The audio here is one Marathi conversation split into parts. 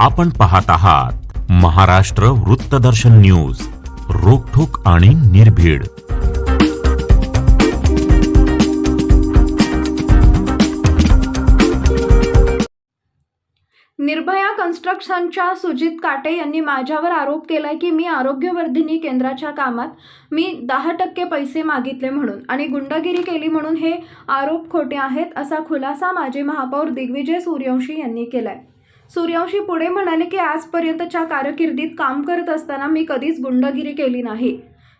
आपण पाहत आहात महाराष्ट्र वृत्तदर्शन न्यूज रोखोक आणि निर्भीड. निर्भया कन्स्ट्रक्शनच्या सुजित काटे यांनी माझ्यावर आरोप केलाय की मी आरोग्यवर्धिनी केंद्राच्या कामात मी दहा टक्के पैसे मागितले म्हणून आणि गुंडगिरी केली म्हणून हे आरोप खोटे आहेत असा खुलासा माजी महापौर दिग्विजय सूर्यवंशी यांनी केलाय. सूर्यांशी पुढे म्हणाले की आजपर्यंतच्या कारकिर्दीत काम करत असताना मी कधीच गुंडगिरी केली नाही.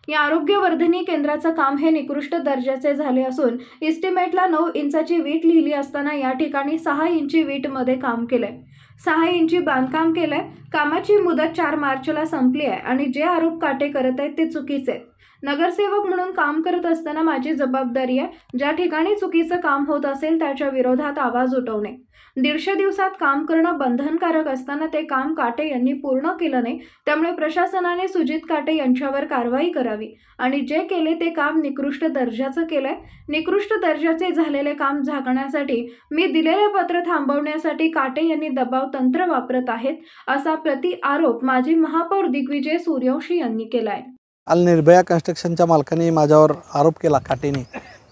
या आरोग्यवर्धिनी केंद्राचं काम हे निकृष्ट दर्जाचे झाले असून इस्टिमेटला नऊ इंचाची वीट लिहिली असताना या ठिकाणी सहा इंची वीटमध्ये काम केलंय. सहा इंची बांधकाम केलंय. कामाची मुदत चार मार्चला संपली आहे आणि जे आरोप काटे करत आहेत ते चुकीचे आहेत. नगरसेवक म्हणून काम करत असताना माझी जबाबदारी आहे ज्या ठिकाणी चुकीचं काम होत असेल त्याच्या विरोधात आवाज उठवणे. दीडशे दिवसात काम करणं बंधनकारक असताना ते काम काटे यांनी पूर्ण केलं नाही त्यामुळे प्रशासनाने सुजित काटे यांच्यावर कारवाई करावी. आणि जे केले ते काम निकृष्ट दर्जाचं केलंय. निकृष्ट दर्जाचे झालेले काम झाकण्यासाठी मी दिलेले पत्र थांबवण्यासाठी काटे यांनी दबाव तंत्र वापरत आहेत असा प्रति आरोप माजी महापौर दिग्विजय सूर्यवंशी यांनी केलाय. काल निर्भया कन्स्ट्रक्शनच्या मालकाने माझ्यावर आरोप केला काटेने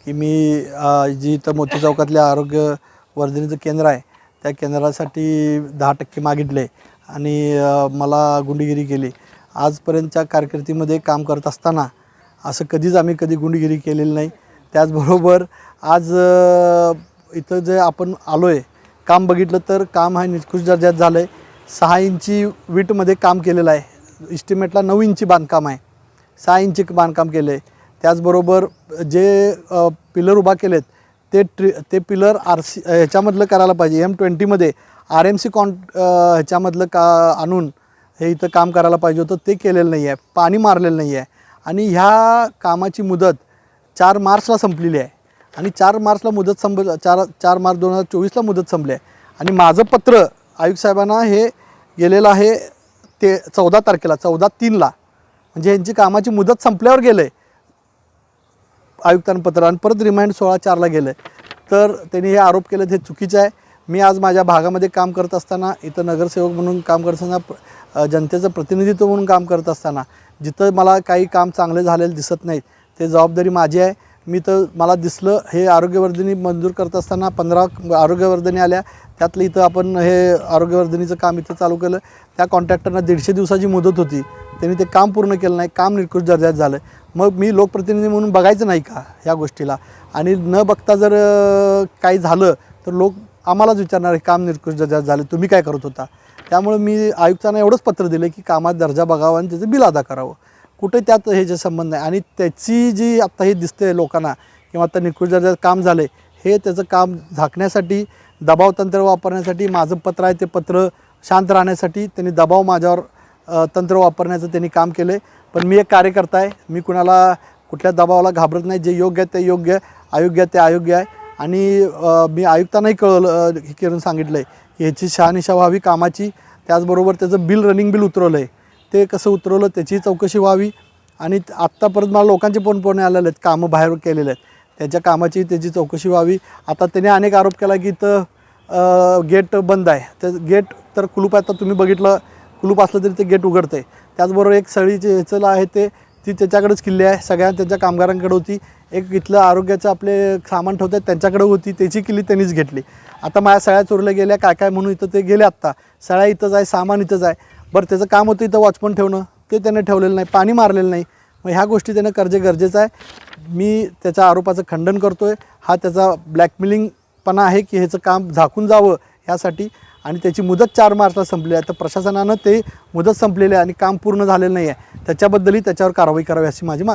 की मी जी इथं मोती चौकातल्या आरोग्य वर्धिनीचं केंद्र आहे त्या केंद्रासाठी दहा टक्के मागितले आणि मला गुंडगिरी केली. आजपर्यंतच्या कारकिर्दीमध्ये काम करत असताना असं कधीच आम्ही कधी गुंडगिरी केलेली नाही. त्याचबरोबर आज इथं जे आपण आलो आहे काम बघितलं तर काम हा निकृष्ट दर्जात झालं आहे सहा इंची वीटमध्ये काम केलेलं आहे. इस्टिमेटला नऊ इंची बांधकाम आहे. सहा इंची बांधकाम केलं. आहे त्याचबरोबर जे पिलर उभा केलेत ते ट्री ते पिलर आर सी ह्याच्यामधलं करायला पाहिजे. एम ट्वेंटीमध्ये आर एम सी कॉन ह्याच्यामधलं का आणून हे इथं काम करायला पाहिजे होतं. ते केलेलं नाही आहे पाणी मारलेलं नाही आहे आणि ह्या कामाची मुदत चार मार्चला संपलेली आहे. आणि चार मार्चला मुदत संप चार चार मार्च दोन हजार चोवीसला मुदत संपली आहे. आणि माझं पत्र आयुक्त साहेबांना हे गेलेलं आहे ते चौदा तारखेला चौदा तीनला. म्हणजे यांची कामाची मुदत संपल्यावर गेलं आहे आयुक्तांपत्र आणि परत रिमाइंड सोळा चारला गेलं आहे तर त्यांनी हे आरोप केलेत हे चुकीचं आहे. मी आज माझ्या भागामध्ये काम करत असताना इथं नगरसेवक म्हणून काम करत असताना जनतेचं प्रतिनिधित्व म्हणून काम करत असताना जिथं मला काही काम चांगले झालेलं दिसत नाहीत ते जबाबदारी माझी आहे. मी तर मला दिसलं हे आरोग्यवर्धिनी मंजूर करत असताना पंधरा आरोग्यवर्धिनी आल्या. त्यातलं इथं आपण हे आरोग्यवर्धिनीचं काम इथं चालू केलं. त्या कॉन्ट्रॅक्टरना दीडशे दिवसाची मुदत होती. त्यांनी ते काम पूर्ण केलं नाही. काम निकृष्ट दर्जात झालं. मग मी लोकप्रतिनिधी म्हणून बघायचं नाही का ह्या गोष्टीला? आणि न बघता जर काही झालं तर लोक आम्हालाच विचारणार हे काम निकृष्ट दर्जात झालं. तुम्ही काय करत होता? त्यामुळे मी आयुक्तांना एवढंच पत्र दिलं की कामात दर्जा बघावा आणि त्याचं बिल अदा करावं. कुठे त्यात हे जे संबंध आहे? आणि त्याची जी आत्ता हे दिसते लोकांना किंवा आता निकृष्ट काम झालं आहे हे त्याचं काम झाकण्यासाठी दबाव तंत्र वापरण्यासाठी माझं पत्र आहे ते पत्र शांत राहण्यासाठी त्यांनी दबाव माझ्यावर तंत्र वापरण्याचं त्यांनी काम केलं. आहे पण मी एक कार्यकर्ता आहे. मी कुणाला कुठल्या दबावाला घाबरत नाही. जे योग्य आहे ते योग्य आहे अयोग्य आहे ते अयोग्य आहे. आणि मी आयुक्तांनाही कळलं हे करून सांगितलं आहे की ह्याची शहानिशा व्हावी कामाची. त्याचबरोबर त्याचं बिल रनिंग बिल उतरवलं आहे ते कसं उतरवलं त्याची चौकशी व्हावी. आणि आत्ता परत मला लोकांचे फोन फोन आलेले आहेत कामं बाहेर केलेले आहेत. त्याच्या कामाची त्याची चौकशी व्हावी. आता त्याने अनेक आरोप केला की इथं गेट बंद आहे. तर गेट तर कुलूप आहे. आता तुम्ही बघितलं कुलूप असलं तरी ते गेट उघडतं आहे त्याचबरोबर एक सळीचे ह्याचं आहे ते ती त्याच्याकडेच किल्ली आहे. सगळ्या त्यांच्या कामगारांकडे होती. एक इथलं आरोग्याचं आपले सामान ठेवतात त्यांच्याकडे होती. त्याची किल्ली त्यांनीच घेतली. आता माझ्या सळ्या चोरल्या गेल्या. काय काय म्हणून इथं ते गेले आत्ता? सळ्या इथंच आहे सामान इथंच आहे. बरं त्याचं काम होतं इथं वॉचमन ठेवणं. ते त्यानं ठेवलेलं नाही पाणी मारलेलं नाही. मग ह्या गोष्टी त्यानं कर्जे गरजेचं आहे. मी त्याच्या आरोपाचं खंडन करतो आहे हा त्याचा ब्लॅकमेलिंगपणा आहे की ह्याचं काम झाकून जावं ह्यासाठी आणि त्याची मुदत चार मार्चला संपली आहे. तर प्रशासनानं ते मुदत संपलेली आहे आणि काम पूर्ण झालेलं नाही आहे. त्याच्याबद्दलही त्याच्यावर कारवाई करावी अशी माझी मागणी